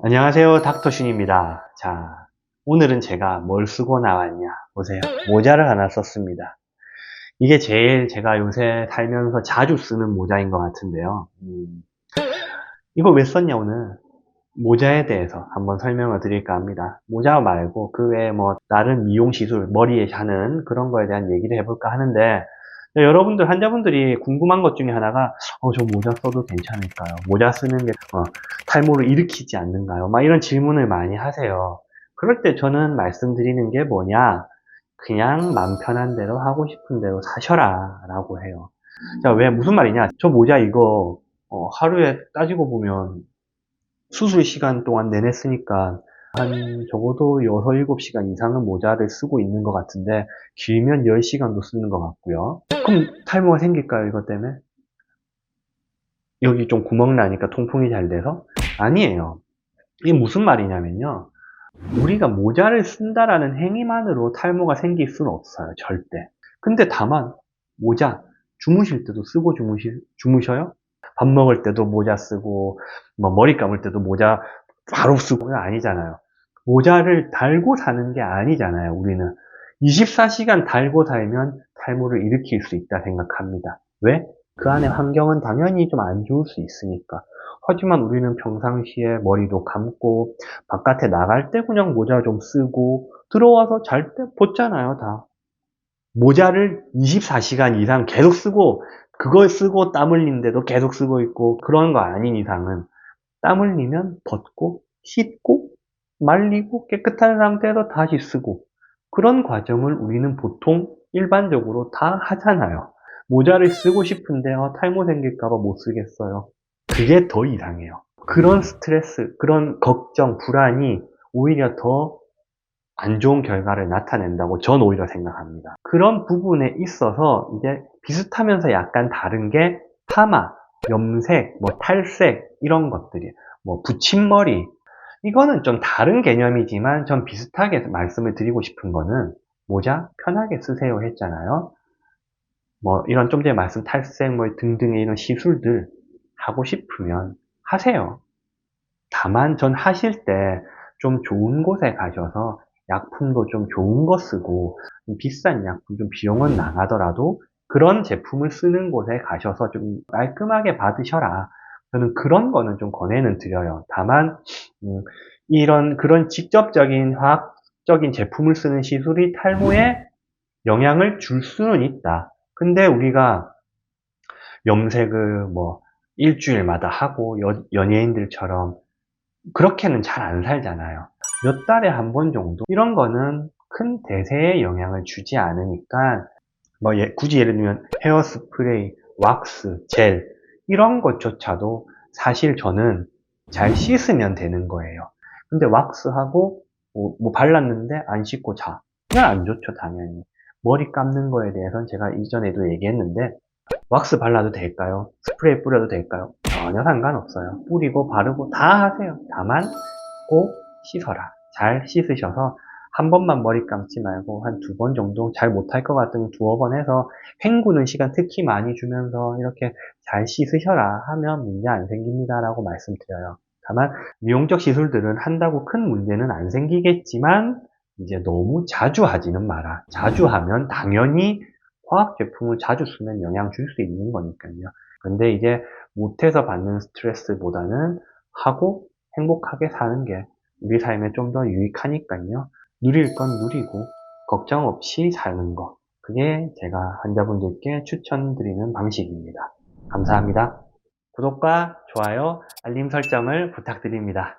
안녕하세요 닥터신입니다. 자 오늘은 제가 뭘 쓰고 나왔냐 보세요. 모자를 하나 썼습니다. 이게 제일 제가 요새 살면서 자주 쓰는 모자인 것 같은데요. 음, 이거 왜 썼냐 오늘? 모자에 대해서 한번 설명을 드릴까 합니다. 모자 말고 그 외에 뭐 다른 미용 시술 머리에 하는 그런 거에 대한 얘기를 해볼까 하는데 여러분들 환자분들이 궁금한 것 중에 하나가 어, 저 모자 써도 괜찮을까요? 모자 쓰는 게 어, 탈모를 일으키지 않는가요? 막 이런 질문을 많이 하세요. 그럴 때 저는 말씀드리는 게 뭐냐? 그냥 맘 편한 대로 하고 싶은 대로 사셔라 라고 해요. 자, 왜 무슨 말이냐? 저 모자 이거 어, 하루에 따지고 보면 수술 시간 동안 내내 쓰니까 한 적어도 6, 7시간 이상은 모자를 쓰고 있는 것 같은데 길면 10시간도 쓰는 것 같고요. 그럼 탈모가 생길까요, 이것 때문에? 여기 좀 구멍 나니까 통풍이 잘 돼서? 아니에요. 이게 무슨 말이냐면요. 우리가 모자를 쓴다라는 행위만으로 탈모가 생길 수는 없어요, 절대. 근데 다만, 모자, 주무실 때도 쓰고 주무시, 주무셔요? 밥 먹을 때도 모자 쓰고, 뭐 머리 감을 때도 모자 바로 쓰고는 아니잖아요. 모자를 달고 사는 게 아니잖아요, 우리는. 24시간 달고 살면 탈모를 일으킬 수 있다 생각합니다. 왜? 그 안에 환경은 당연히 좀 안 좋을 수 있으니까. 하지만 우리는 평상시에 머리도 감고, 바깥에 나갈 때 그냥 모자 좀 쓰고, 들어와서 잘 때 벗잖아요, 다. 모자를 24시간 이상 계속 쓰고, 그걸 쓰고 땀 흘린데도 계속 쓰고 있고, 그런 거 아닌 이상은, 땀 흘리면 벗고, 씻고, 말리고, 깨끗한 상태에서 다시 쓰고, 그런 과정을 우리는 보통 일반적으로 다 하잖아요. 모자를 쓰고 싶은데 어, 탈모 생길까봐 못 쓰겠어요. 그게 더 이상해요. 그런 스트레스, 그런 걱정, 불안이 오히려 더 안 좋은 결과를 나타낸다고 전 오히려 생각합니다. 그런 부분에 있어서 이제 비슷하면서 약간 다른 게 파마, 염색, 뭐 탈색 이런 것들이 뭐 붙임머리 이거는 좀 다른 개념이지만 전 비슷하게 말씀을 드리고 싶은 거는 모자 편하게 쓰세요 했잖아요. 뭐 이런 좀 전에 말씀 탈색 뭐 등등의 이런 시술들 하고 싶으면 하세요. 다만 전 하실 때 좀 좋은 곳에 가셔서 약품도 좀 좋은 거 쓰고 좀 비싼 약품 좀 비용은 나가더라도 그런 제품을 쓰는 곳에 가셔서 좀 깔끔하게 받으셔라. 저는 그런 거는 좀 권해는 드려요. 다만 음, 이런 그런 직접적인 화학적인 제품을 쓰는 시술이 탈모에 영향을 줄 수는 있다. 근데 우리가 염색을 뭐 일주일마다 하고 여- 연예인들처럼 그렇게는 잘 안 살잖아요. 몇 달에 한 번 정도 이런 거는 큰 대세에 영향을 주지 않으니까 뭐 예- 굳이 예를 들면 헤어 스프레이, 왁스, 젤 이런 것조차도 사실 저는 잘 씻으면 되는 거예요. 근데 왁스하고 뭐, 뭐 발랐는데 안 씻고 자. 그건 안 좋죠, 당연히. 머리 감는 거에 대해서는 제가 이전에도 얘기했는데 왁스 발라도 될까요? 스프레이 뿌려도 될까요? 전혀 상관없어요. 뿌리고 바르고 다 하세요. 다만 꼭 씻어라. 잘 씻으셔서 한 번만 머리 감지 말고 한 두 번 정도 잘 못할 것 같으면 두어 번 해서 헹구는 시간 특히 많이 주면서 이렇게 잘 씻으셔라 하면 문제 안 생깁니다 라고 말씀드려요. 다만 미용적 시술들은 한다고 큰 문제는 안 생기겠지만 이제 너무 자주 하지는 마라. 자주 하면 당연히 화학 제품을 자주 쓰면 영향 줄 수 있는 거니까요. 근데 이제 못해서 받는 스트레스보다는 하고 행복하게 사는 게 우리 삶에 좀 더 유익하니까요. 누릴 건 누리고 걱정 없이 사는 거. 그게 제가 환자분들께 추천드리는 방식입니다. 감사합니다. 구독과 좋아요, 알림 설정을 부탁드립니다.